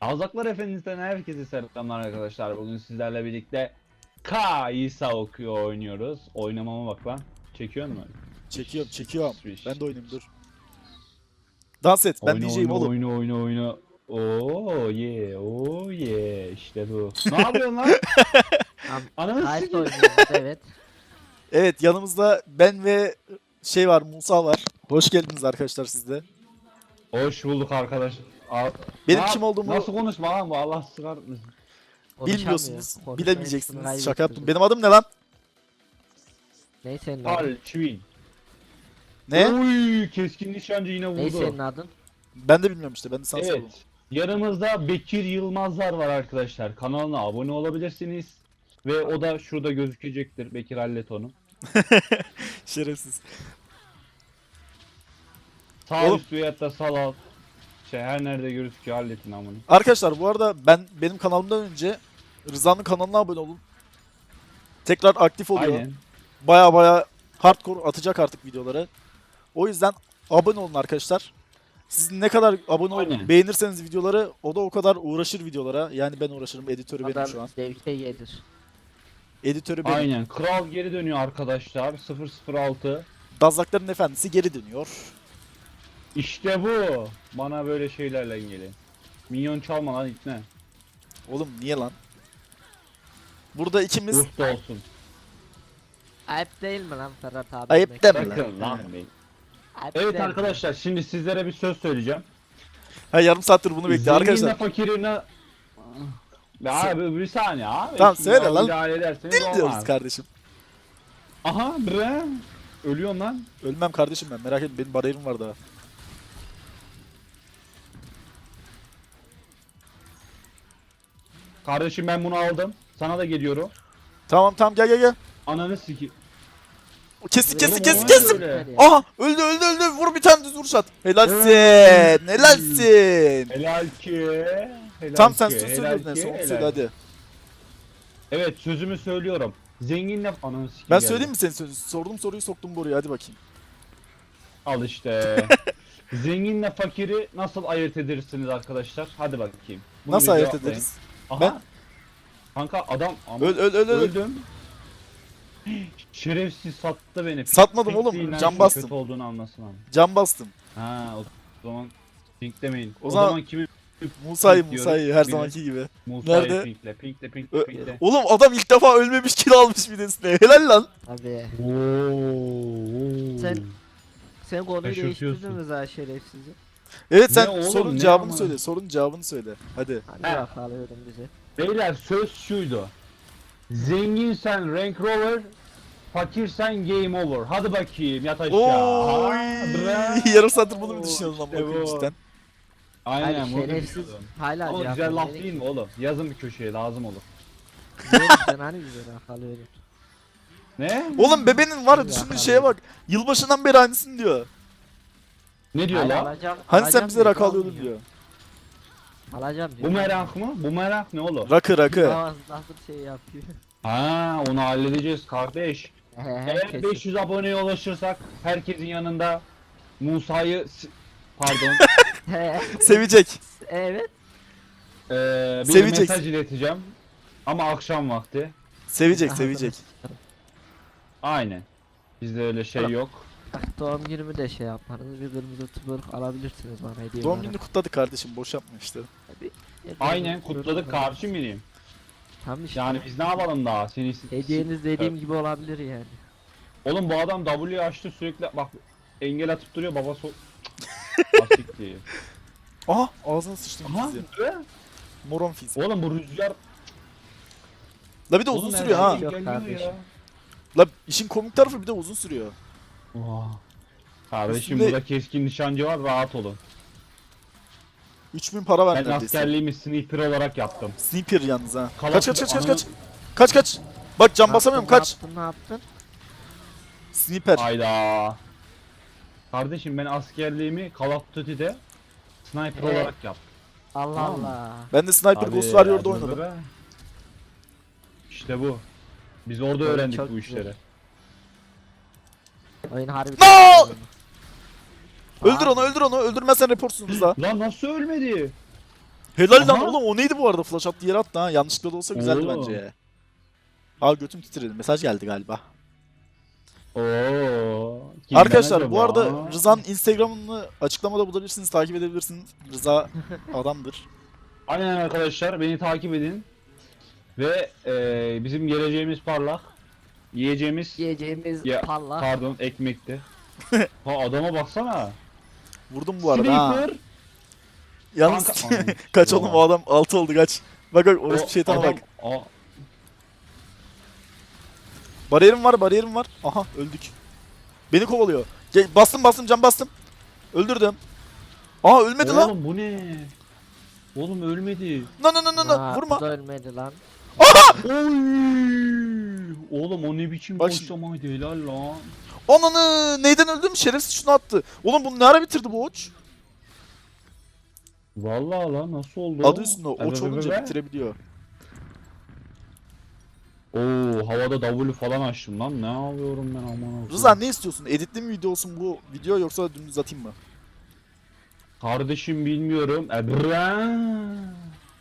Azaklar Efendisi'nden herkese selamlar arkadaşlar. Bugün sizlerle birlikte K İsa okuyor oynuyoruz. Oynamama bak lan. Çekiyor mu? Çekiyorum çekiyorum. Swish. Ben de oynayayım dur. Dans et ben oyna, diyeceğim oyna, oğlum. Oyna oyna oyna. Oo yeah, oo yeah. İşte bu. ne yapıyorsun lan? Ananı Kayıt sikeyim. oynuyoruz evet. Evet yanımızda ben ve şey var Musa var. Hoş geldiniz arkadaşlar siz de. Hoş bulduk arkadaş. Al- Benim kim olduğumu Nasıl konuşma lan bu Allah sıkartmasın. bilmiyorsunuz. Konuşamıyor. Bilemeyeceksiniz. Konuşmayı Şaka yaptım. Benim adım ne lan? Ne senin adın? Alçvin. Ne? Uy keskin nişancı yine vurdu. Ne senin adın? Ben de bilmiyorum işte. Ben de sana Evet. sordum. Yanımızda Bekir Yılmazlar var arkadaşlar. Kanalına abone olabilirsiniz. Ve o da şurada gözükecektir. Bekir hallet onu. Şerefsiz. Sağ Oğlum. üst veyahut da sağ alt. Şey her nerede gözüküyor halletin amını. Arkadaşlar bu arada ben benim kanalımdan önce Rıza'nın kanalına abone olun. Tekrar aktif oluyor. Aynen. Baya baya hardcore atacak artık videoları. O yüzden abone olun arkadaşlar. Siz ne kadar abone olun, Aynen. beğenirseniz videoları o da o kadar uğraşır videolara. Yani ben uğraşırım. Editörü benim Adam şu an. zevke gelir. Editörü benim. Aynen. Kral geri dönüyor arkadaşlar. 006. Dazlakların efendisi geri dönüyor. İşte bu. Bana böyle şeylerle gelin. Minyon çalma lan ikne. Oğlum niye lan? Burada ikimiz Ruh da olsun. Ayıp değil mi lan Ferhat abi? Ayıp deme lan. Bakın lan beni. Ayıp Evet değil mi? arkadaşlar şimdi sizlere bir söz söyleyeceğim. ha yarım saattir bunu bekliyor Zenginle arkadaşlar. fakirine... Be abi bir saniye abi. Tamam, Şimdi söyle lan. müdahale ederseniz Dil olmaz. diyoruz kardeşim. Aha bre. Ölüyorsun lan. Ölmem kardeşim ben merak etme benim bariyerim var daha. Kardeşim ben bunu aldım. Sana da geliyorum. Tamam tamam gel gel gel. Ananı siki. Kestik. öyle. Yeter ya. Aha öldü öldü öldü vur bir tane düz vuruş at. Helalsin helalsin. Helal ki. Helal Tam sen ki, söz söylüyordun en son onu söyle hadi. Evet sözümü söylüyorum. Zenginle... Ananı siki Ben geldi. söyleyeyim mi senin sözü? Sorduğum soruyu soktum buraya hadi bakayım. Al işte. Zenginle fakiri nasıl ayırt edersiniz arkadaşlar? Hadi bakayım. Bunu Nasıl ayırt ederiz? Aha. Ben- Kanka adam ama Öl öl öl öl. öldüm. Şerefsiz sattı beni. Satmadım Pink oğlum, şunun bastım. Kötü olduğunu anlasın abi. Can bastım. Ha o zaman pink demeyin. O, O zaman, zaman- kimi Musa'yı Musa'yı her zamanki gibi. Musa'yı Nerede? pinkle, pinkle, Ö- pinkle, pinkle. Oğlum adam ilk defa ölmemiş kill almış bir de üstüne. Helal lan. Abi Oo. Sen- sen konuyu değiştirdin mi zaten şerefsizi? Evet sen oğlum, sorunun ne cevabını ama? söyle. Sorunun cevabını söyle. Hadi. Hadi alıyorum bizi. Beyler söz şuydu. Zenginsen Rank Rover, fakirsen Game Over. Hadi bakayım yat aşağı. Oy. Ha, bre. Yarım saattir bunu mu düşünüyorsun lan İşte bakayım bu. cidden. Aynen Hadi bunu şerefsiz. düşünüyordum. Hala cevap güzel laf değil mi oğlum? Yazın bir köşeye lazım olur. Sen hani güzel laf alıyorum. Ne? Oğlum bebenin var ya abi. şeye bak. Yılbaşından beri aynısını diyor. Ne diyor Hala lan? alacağım. Hani sen alacağım bize diyor, rak alıyordun diyor. Alacağım diyor. Bu merak mı? Bu merak ne oğlum? Rakı rakı. Nasıl şey yapıyor? Ha onu halledeceğiz kardeş. Eğer Herkes. 500 aboneye ulaşırsak herkesin yanında Musa'yı s- pardon Sevecek. evet. eee bir Seveceksin. mesaj ileteceğim. Ama akşam vakti. Sevecek sevecek. Aynen. Bizde öyle şey yok. Bak doğum günümü de şey yaparız. Bir kırmızı tubörük alabilirsiniz bana hediye Doğum olarak. gününü kutladık kardeşim boş yapma işte. Bir- bir Aynen kırmızı kutladık alırım. karşı mıyım? Tam işte. Yani biz ne yapalım daha? Seni Hediyeniz dediğim gibi olabilir yani. Oğlum bu adam W açtı sürekli bak engel atıp duruyor baba so Asik diye. Aha ağzına sıçtım Aha. Moron fizi. Oğlum bu rüzgar La bir de Oğlum uzun sürüyor ha. Yok geliyor kardeşim. ya? La işin komik tarafı bir de uzun sürüyor. Oha. Kardeşim Üstünde- burada keskin nişancı var rahat olun. 3000 para ver Ben neredeyse. askerliğimi sniper olarak yaptım. Sniper yalnız ha. Kala- Kaç kaç kaç kaç kaç. Kaç kaç. Bak Ne basamıyorum kaç. Ne yaptın ne yaptın? Sniper. Hayda. Kardeşim ben askerliğimi Call of Duty'de sniper Ee? olarak yaptım. Allah Tamam mı? Allah. Ben de Sniper Abi, Ghost Warrior'da oynadım. be. İşte bu. Biz orada öğrendik çok bu güzel. işleri. Oyun harbi. No! Öldür onu öldür onu. Öldürmezsen reportsunuz da. Lan nasıl ölmedi? Helal lan oğlum o neydi bu arada flash attı yere attı ha. Yanlışlıkla da olsa güzeldi Oğlum. bence ya. Aa götüm titredi. Mesaj geldi galiba. Oo. Kimden Arkadaşlar bu acaba? arada Rıza'nın Instagram'ını açıklamada bulabilirsiniz. Takip edebilirsiniz. Rıza adamdır. Aynen arkadaşlar beni takip edin. Ve eee, bizim geleceğimiz parlak. Yiyeceğimiz Yiyeceğimiz Ya, palla. pardon ekmekti. ha adama baksana. Vurdum bu arada ha. Sniper. Yalnız Kanka- Anam. kaç oğlum o adam 6 oldu kaç. Bak bak orası O şeytana adam- bak. Aa, Bariyerim var bariyerim var. Aha öldük. Beni kovalıyor. Gel, bastım bastım can bastım. Öldürdüm. Aa ölmedi lan. Oğlum bu ne? Oğlum ölmedi. No no no no no Ha, vurma. bu da ölmedi lan. Oy! Oğlum o ne biçim Bak şimdi. koşamaydı helal lan. Ananı neyden öldüm? Şerefsiz şunu attı. Oğlum bunu ne ara bitirdi bu oç? Vallahi lan nasıl oldu? Adı üstünde oç Ebe olunca bitirebiliyor. Oo havada W falan açtım lan ne yapıyorum ben aman Allah'ım. Rıza ne istiyorsun? Editli mi video olsun bu video yoksa dümdüz atayım mı? Kardeşim bilmiyorum. Ebren.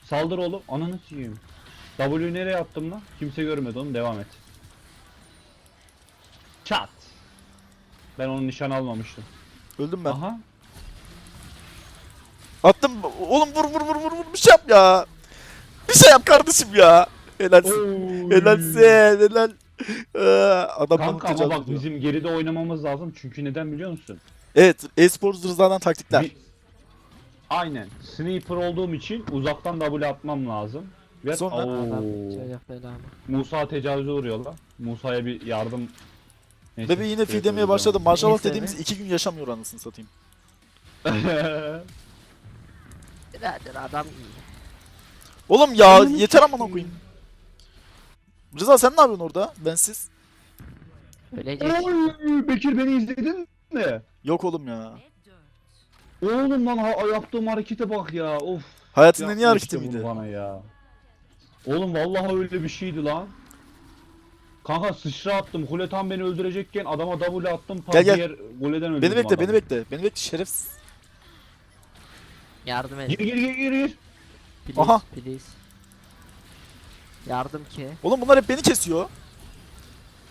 Saldır oğlum. Ananı sikeyim. W nereye attım lan? Kimse görmedi onu. Devam et. Çat. Ben onun nişan almamıştım. Öldüm ben. Aha. Attım. Oğlum vur vur vur vur vur bir şey yap ya. Bir şey yap kardeşim ya. Helalsin. Helalsin. Helal. Ee, adam Kanka ama bak ediyor. bizim geride oynamamız lazım. Çünkü neden biliyor musun? Evet. e-sporcu Rıza'dan taktikler. Bir- Aynen. Sniper olduğum için uzaktan W atmam lazım. Ve Sonra- Adam Oo. çocuk belamı. Musa tecavüze uğruyorlar. Musa'ya bir yardım Neyse, Bebe yine şey feedlemeye başladı. Maşallah Neyse dediğimiz mi? iki gün yaşamıyor anasını satayım. Birader adam iyi. Oğlum ya yeter amına koyayım. Rıza sen ne yapıyorsun orada? Bensiz. Ölecek. Oy, Bekir beni izledin mi? Yok oğlum ya. Oğlum lan ha- yaptığım harekete bak ya. Of. Hayatında niye yapma hareketi bunu miydi? Bana ya. Oğlum vallahi öyle bir şeydi lan. Kanka sıçra attım. Kule tam beni öldürecekken adama W attım. Tam Gel, gel. diğer kuleden öldürdüm Beni bekle, adamı. beni bekle. Beni bekle şerefsiz. Yardım Gir edin. gir gir gir gir. Please, Aha. please. Yardım ki. Oğlum bunlar hep beni kesiyor.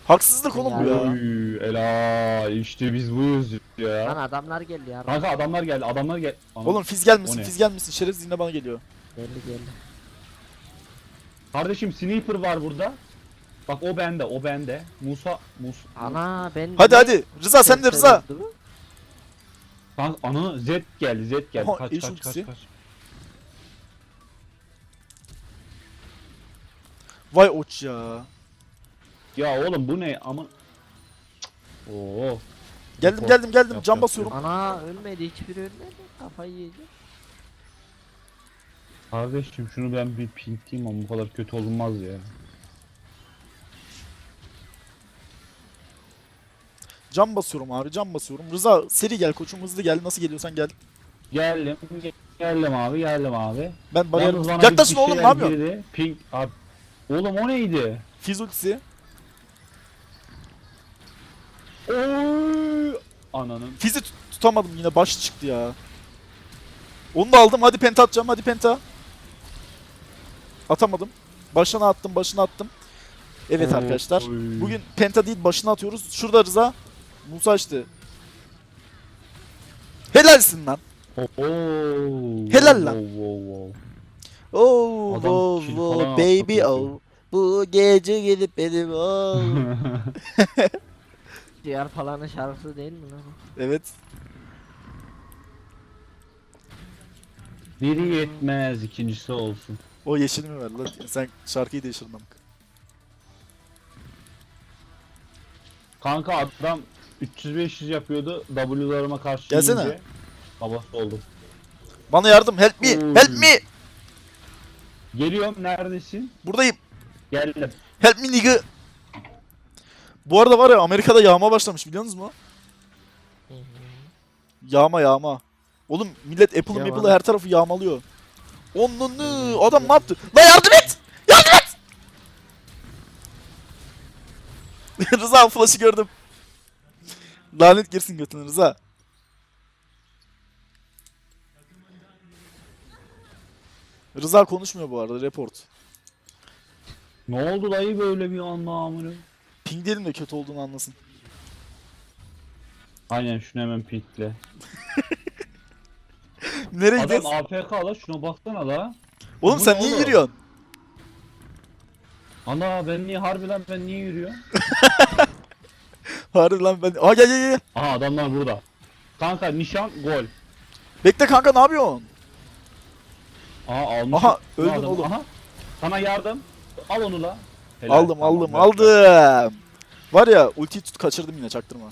Haksızlık oğlum bu ya. Oy, ela işte biz buyuz Lan ya. adamlar geldi yardım. Kanka adamlar geldi adamlar gel. Ana- Oğlum fiz gelmesin, O ne? fiz gelmesin. Şerefsiz yine bana geliyor. Geldi geldi. Kardeşim sniper var burada. Bak o bende o bende. Musa Musa. Ana ben... Hadi hadi. Rıza sen de Rıza. Kanka ananı Z geldi Z geldi. Aha, kaç kaç ultisi. kaç kaç. Vay oç ya. Ya oğlum bu ne ama Oo. Geldim geldim geldim. yap, Can yap, basıyorum. Ana ölmedi hiçbiri ölmedi. Kafayı yedi. Kardeşim şunu ben bir pinkleyeyim ama bu kadar kötü olmaz ya. Can basıyorum abi. Can basıyorum. Rıza seri gel koçum hızlı gel. Nasıl geliyorsan gel. Geldim. Geldim abi geldim abi. Ben bariyer Yalnız bana Yaklaşın bir oğlum ne şeyler yapıyorsun? girdi. Pink abi. Oğlum o neydi? Fiz ultisi. Oy! Ananın. Fizi tut- tutamadım yine baş çıktı ya. Onu da aldım. Hadi penta atacağım. Hadi penta. Atamadım. Başına attım, başına attım. Evet arkadaşlar. oy. Bugün penta değil başına atıyoruz. Şurada Rıza. Musa açtı. Helalsin lan. Oo. Helal lan. Oh, Adam wow, kill wow, falan baby atlatıyor. oh. Bu gece gelip benim oh. Diğer falanın şarkısı değil mi lan? evet. Biri yetmez ikincisi olsun. O yeşil mi ver lan? Sen şarkıyı değiştirdin amk. Kanka adam 300-500 yapıyordu. W'larıma karşı Gelsene. yiyince Babası oldum. Bana yardım. Help me. Oy. Help me. Geliyorum neredesin? Buradayım. Geldim. Help me nigga. Bu arada var ya Amerika'da yağma başlamış biliyorsunuz mu? Yağma yağma. Oğlum millet Apple Yağma. Maple her tarafı yağmalıyor. Onunu adam ne yaptı? La yardım et! Yardım et! Rıza flash'ı gördüm. Lanet girsin götüne Rıza. Rıza konuşmuyor bu arada report. Ne oldu dayı böyle bir anda amına? Ping diyelim de kötü olduğunu anlasın. Aynen şunu hemen pinkle. Nereye Adam gidiyorsun? AFK la şuna baksana la. Oğlum Bu sen ne niye oğlum? yürüyorsun? Ana ben niye harbi lan ben niye yürüyorum? Harbi lan ben... Aa gel gel gel. Aha adamlar burada. Kanka nişan gol. Bekle kanka ne yapıyorsun? Aha almış. Aha, öldün adam- oğlum. Aha. Sana yardım. Al onu la. Helal, aldım tamam, aldım ver. aldım. Var ya ultiyi tut kaçırdım yine çaktırma.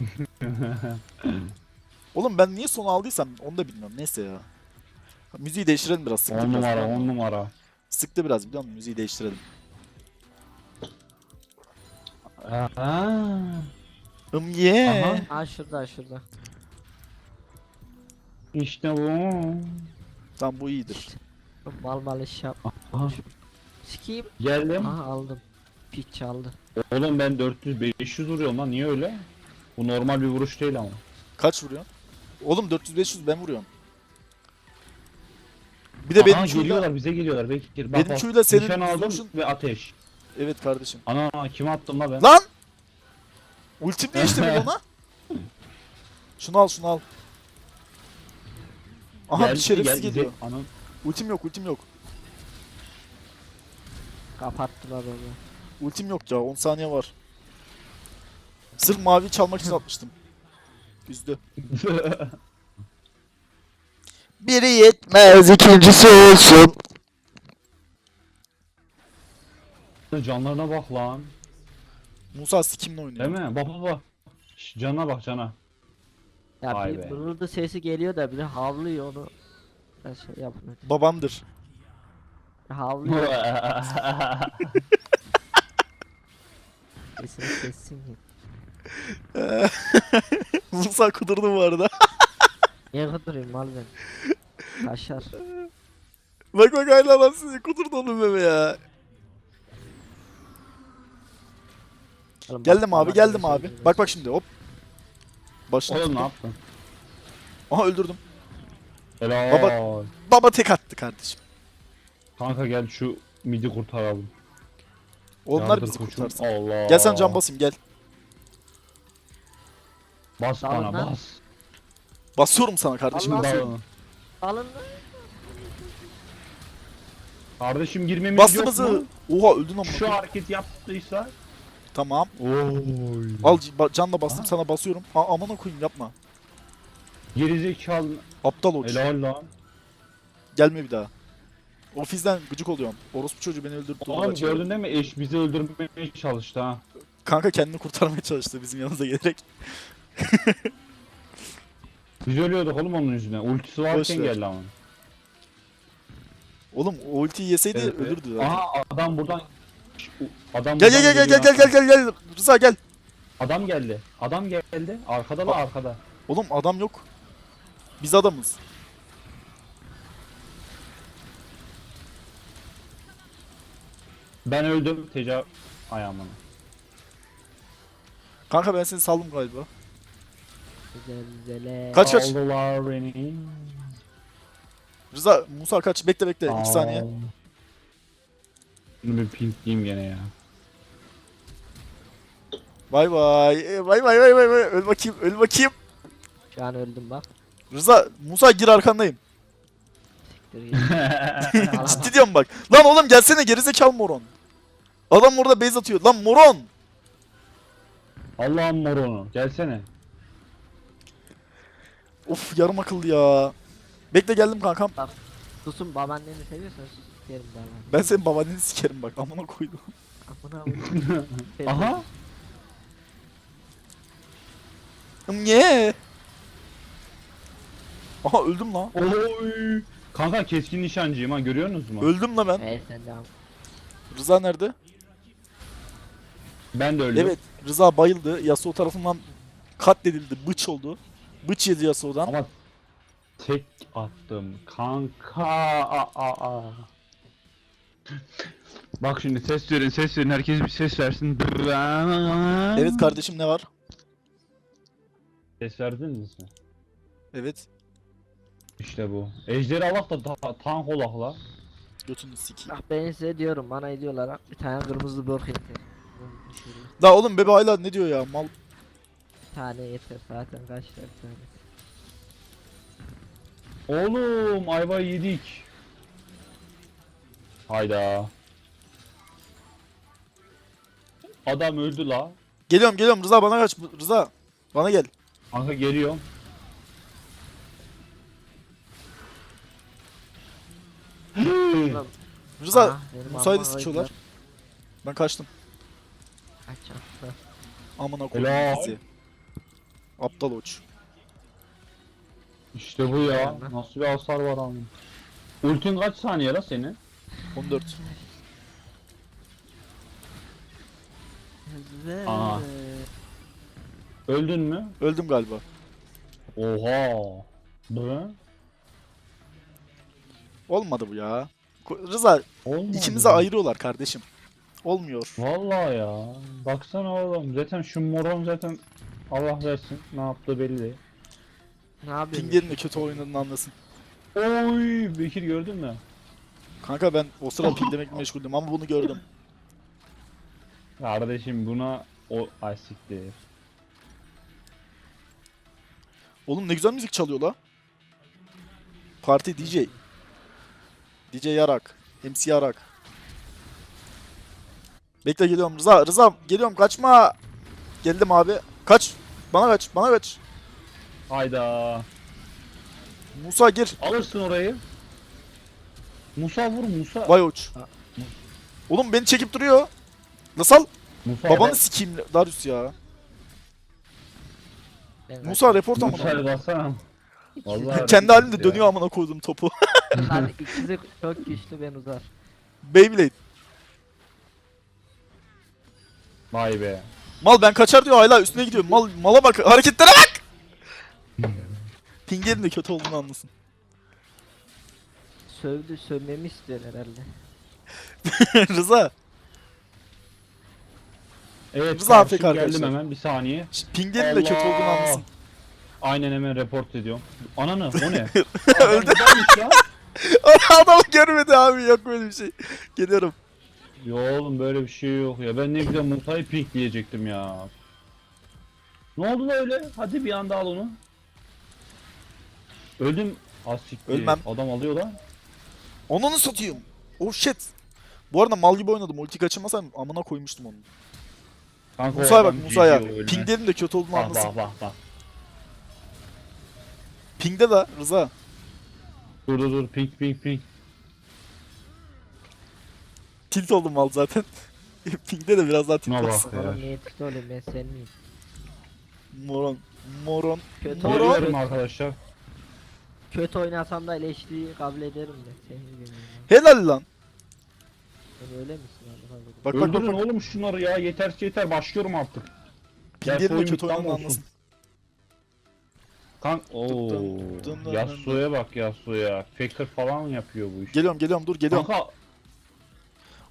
Oğlum ben niye son aldıysam onu da bilmiyorum neyse ya. Müziği değiştirelim biraz sıktı 10 biraz. numara biliyor 10 musun? numara. Sıktı biraz biliyor musun? Müziği değiştirelim. Aha. Im ye. Aha. Aa şurada şurada. İşte bu. Tamam bu iyidir. Mal mal iş yap. Aha. Sikiyim. Geldim. Aha aldım. Piç çaldı. Oğlum ben 400 500 vuruyorum lan niye öyle? Bu normal bir vuruş değil ama. Kaç vuruyorsun? Oğlum 400-500 ben vuruyorum. Bir de benim Aha Q'yla... geliyorlar bize geliyorlar Bekir. Bak, Benim bak. Q'yla senin Nişan aldım vuruşun- ve ateş. Evet kardeşim. Ana kime attım la ben? Lan! Ultim değişti mi ona? Şunu al şunu al. Aha Geldi, bir şerefsiz geldi. geliyor. Ana. Ultim yok ultim yok. Kapattılar onu. Ultim yok ya 10 saniye var. Sırf mavi çalmak için atmıştım. Üzdü. Biri yetmez ikincisi olsun. Canlarına bak lan. Musa sikimle oynuyor. Değil mi? Bak bak bak. Şş, Cana bak cana. Ya Vay bir be. sesi geliyor da biri havlıyor onu. Ben şey yapmıyor. Babandır. Havlıyor. Sesini kessin ki. Musa kudurdu bu arada. Niye kıdırayım mal ben? Kaşar. bak bak hala lan sizi kudurdu onun meme ya. Oğlum bak, Geldim abi geldim böyle abi. söylüyorsun. Bak bak şimdi hop. Başını Oğlum ne tuttum. yaptın? Aha öldürdüm. Helal. Baba- Baba tek attı kardeşim. Kanka gel şu midi kurtaralım. Onlar Yardır bizi koçum. kurtarsın. Allah. Gel sen can basayım gel. Bas bana lan. bas. Basıyorum sana kardeşim. Allah. basıyorum. Dağılın. Alın lan. Kardeşim girmemiz Bastığımızı. yok mu? Oha öldün ama. Şu hareket yaptıysa. Tamam. Oy. Al ba- canla bastım Ha? sana basıyorum. A amına koyayım yapma. Gerizekalı. Aptal ol. Helal lan. Gelme bir daha. Ofisten gıcık oluyorum. Orospu çocuğu beni öldürdü. Oğlum Kaçırdı. gördün değil mi? Eş bizi öldürmeye çalıştı ha. Kanka kendini kurtarmaya çalıştı bizim yanımıza gelerek. Biz ölüyorduk oğlum onun yüzünden. Ultisi varken ver. geldi ama. Oğlum o ultiyi yeseydi Evet, evet. ölürdü zaten. Aha adam buradan Adam Gel gel gel gel gel gel gel gel gel. Rıza gel. Adam geldi. Adam geldi. Arkada la arkada. Oğlum adam yok. Biz adamız. Ben öldüm. Tecavüz. Ay aman. Kanka ben seni saldım galiba. Güzel. Kaç kaç. Aldılar beni. Rıza Musa kaç. Bekle bekle. 2 Aa. saniye. Bunu bir pinkleyeyim gene ya. Bay bay. E, Bay bay bay bay bay. Öl bakayım. Öl bakayım. Şu an öldüm bak. Rıza Musa gir arkandayım. Siktir git. Ciddi diyorum bak. Lan oğlum gelsene gerizekalı moron. Adam orada base atıyor. Lan moron. Allah'ım moronu. Gelsene. Of yarım akıllı ya. Bekle geldim kankam. Susun babaanneni seviyorsan sus sikerim babaanneni. Ben senin babaanneni sikerim bak. Amına koydum. Amına koyayım. Aha. Niye? Aha öldüm lan. Oy. Kanka keskin nişancıyım ha görüyorsunuz mu? Öldüm la ben. Evet sen devam. Rıza nerede? Ben de öldüm. Evet. Rıza bayıldı. Yasuo tarafından katledildi. Bıç oldu. Bıç yedi Yasuo'dan. Ama tek attım kanka. Aa, aa, aa. Bak şimdi ses verin ses verin herkes bir ses versin. Evet kardeşim ne var? Ses verdiniz mi? Evet. İşte bu. Ejderi alak da ta- tank olak la. Götünü sikeyim. Bak ben size diyorum bana ediyorlar bir tane kırmızı börk yeter. Da oğlum bebe hala ne diyor ya mal. Bir tane yeter zaten kaç tane. Oğlum ayva yedik. Hayda. Adam öldü la. Geliyorum geliyorum Rıza bana kaç Rıza. Bana gel. Kanka geliyorum. Rıza aha, benim Musa'yı da öldüler. ben kaçtım. Kaç yaptı? Amına koyayım Helal. bizi. Aptal uç. İşte bu ya. Nasıl bir hasar var ama. Ultin kaç saniye la senin? 14. Aa. Öldün mü? Öldüm galiba. Oha. Bu? Olmadı bu ya. Rıza Olmadı. ikimizi ayırıyorlar kardeşim. Olmuyor. Vallahi ya. Baksana oğlum. Zaten şu moron zaten Allah versin. Ne yaptığı belli. Ne yapıyorsun? Pingerin de kötü oynadığını anlasın. Oy Bekir gördün mü? Kanka ben o sıra ping demekle meşguldüm ama bunu gördüm. Kardeşim buna o ay siktir. Oğlum ne güzel müzik çalıyor la. Parti DJ. DJ Yarak. MC Yarak. Bekle geliyorum Rıza. Rıza geliyorum kaçma. Geldim abi. Kaç. Bana kaç. Bana kaç. Hayda. Musa gir. Alırsın orayı. Musa vur Musa. Vay uç. Oğlum beni çekip duruyor. Nasıl? Musa Babanı sikeyim Darius ya. Ben Musa report amına. Musa'ya baksana. Vallahi Kendi halinde ya. dönüyor amına koydum topu. Hadi ikisi çok güçlü ben uzar. Beyblade. Vay be. Mal ben kaçar diyor hala üstüne gidiyor. Mal mala bak hareketlere bak. Pingerin de kötü olduğunu anlasın. Sövdü sövmemi istiyor herhalde. Rıza. Evet Rıza AFK geldim arkadaşlar. hemen bir saniye. Ş- Pingerin de kötü Allah! olduğunu anlasın. Aynen hemen report ediyorum. Ananı o ne? Öldü. Adam görmedi abi yok böyle bir şey. Geliyorum. Yo oğlum böyle bir şey yok ya. Ben ne güzel Musa'yı pink diyecektim ya. Ne oldu da öyle? Hadi bir anda al onu. Öldüm. Asiktir. Ölmem. Adam alıyor lan. Onu satayım. Oh shit. Bu arada mal gibi oynadım. Ulti kaçırmasam amına koymuştum onu. Kanka Musa'ya bak Musa'ya. Pinglerin de kötü olduğunu Bak anlasın. bak bak bak. Pingde de Rıza. Dur dur dur pink pink pink. Tilt oldum mal zaten. Pingde de biraz daha tilt olsun. Oğlum niye tıklı olayım ben sen miyim? Moron. Moron. Kötü, Moron. arkadaşlar. Kötü oynasam da eleştiriyi kabul ederim de. Senin gibi miyim? Helal lan. Sen öyle misin abi? Hadi. Bak bak bak. Öldürün bak. oğlum şunları ya yeter yeter başlıyorum artık. Gel soyun kötü tam olduğunu olsun. anlasın. Kank ooo dın dın dın Yasuo'ya bak Yasuo'ya. Faker falan yapıyor bu iş. Geliyorum geliyorum dur geliyorum. Kanka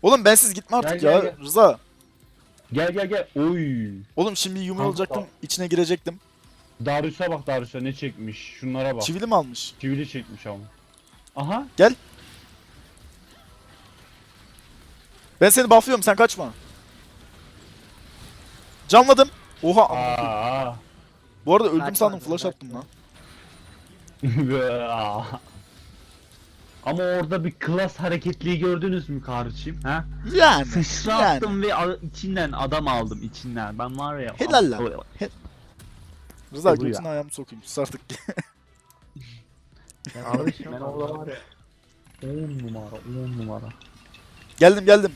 Oğlum bensiz gitme artık Gel, ya gel, gel. Rıza. gel gel gel. Oy. Oğlum şimdi yumru Kanka. olacaktım içine girecektim. Darius'a bak Darius'a ne çekmiş. Şunlara bak. Çivili mi almış? Çivili çekmiş ama. Aha. Ben seni bufflıyorum sen kaçma. Canladım. Oha. amına koyayım. Aa. Bu arada öldüm Kaçma, sandım flash kaçma. attım lan. Ama orada bir klas hareketliği gördünüz mü kardeşim? Ha? Yani. Sıçrattım ve a- içinden adam aldım içinden. Ben var ya. Helal lan. Rıza Bu ya. götünü ayağımı sokayım sus artık. Konuşuyorum ben orada var ya. 10 numara 10 numara. geldim geldim.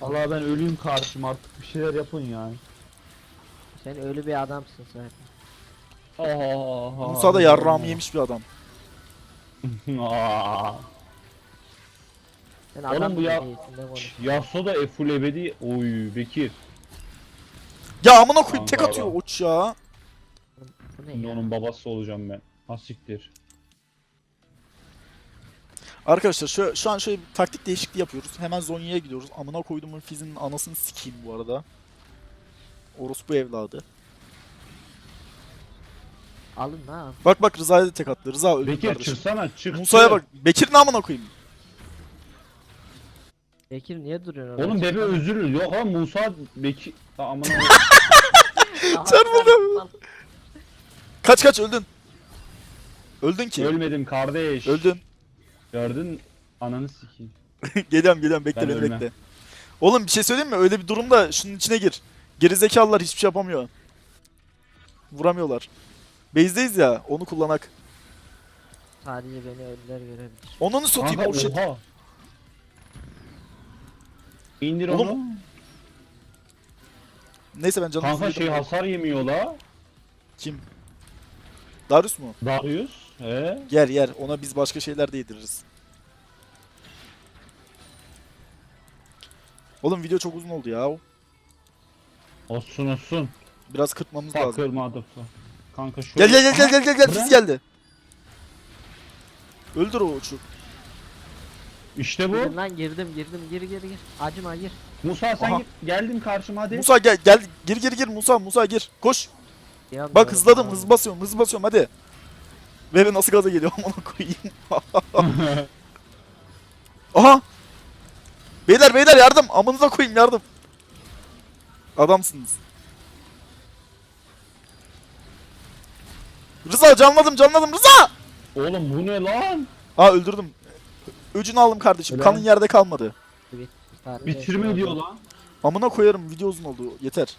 Allah ben öleyim karşım artık bir şeyler yapın yani. Sen öyle bir adamsın zaten. Aa, Musa da yarrağımı yemiş bir adam. Aa. Sen Oğlum adam bu bile ya- değilsin de konuş. Yasuo da Eful ebedi. Oy Bekir. Ya amına koyayım tek Kanka atıyor uç ya. Bu ne Şimdi ya? onun babası olacağım ben. Asiktir. Arkadaşlar şu, şu an şöyle bir taktik değişikliği yapıyoruz. Hemen Zonya'ya gidiyoruz. Amına koyduğumun Fizz'in anasını sikeyim bu arada. Orospu evladı. Alın lan. Bak bak Rıza'ya da tek attı. Rıza öldü Bekir kardeşim. çıksana çık. Musa'ya çık. bak. Bekir namına koyayım. Bekir niye duruyorsun orada? Oğlum bebe özür Yok lan Musa Bekir. Aman Aha, Çarpıldım. Kaç kaç öldün. Öldün ki. Ölmedim kardeş. Öldün. Gördün ananı sikeyim. geliyorum geliyorum bekle Ben beni ölmem. bekle. Oğlum bir şey söyleyeyim mi? Öyle bir durumda şunun içine gir. Gerizekalılar hiçbir şey yapamıyor. Vuramıyorlar. Base'deyiz ya onu kullanak. Sadece beni ölüler görebilir. Onun satayım Kanka o shit. oha. İndir Oğlum, onu. Neyse ben canım Kanka şey hasar yemiyor la. Kim? Darius mu? Darius. He. Yer yer ona biz başka şeyler de yediririz. Oğlum video çok uzun oldu ya. Olsun olsun. Biraz kırpmamız lazım. Fakir motherfucker. Kanka şu. Gel gel gel gel gel gel gel Bırak. Fizz geldi. Öldür o uçu. İşte Girdim bu. lan girdim girdim gir gir gir. Acıma gir. Musa sen Aha. git. Geldin karşıma hadi. Musa gel gel gir gir gir Musa Musa gir. Koş. Ya Bak hızladım doğru. hız basıyorum hız basıyorum hadi. Ve ben nasıl gaza geliyorum ona koyayım. Aha. Beyler beyler yardım amınıza koyayım yardım. Adamsınız. Rıza canladım canladım Rıza. Oğlum bu ne lan? Aa öldürdüm. Öcünü aldım kardeşim. Öyle Kanın mi? yerde kalmadı. Bitirme şey diyor lan. Amına koyarım video uzun oldu yeter.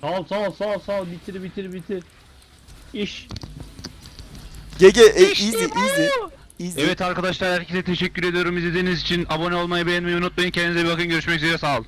Sal sal sal sal bitir bitir bitir. İş. GG e, easy easy. Easy. Evet arkadaşlar herkese teşekkür ediyorum izlediğiniz için. Abone olmayı beğenmeyi unutmayın. Kendinize iyi bakın. Görüşmek üzere. Sağ olun.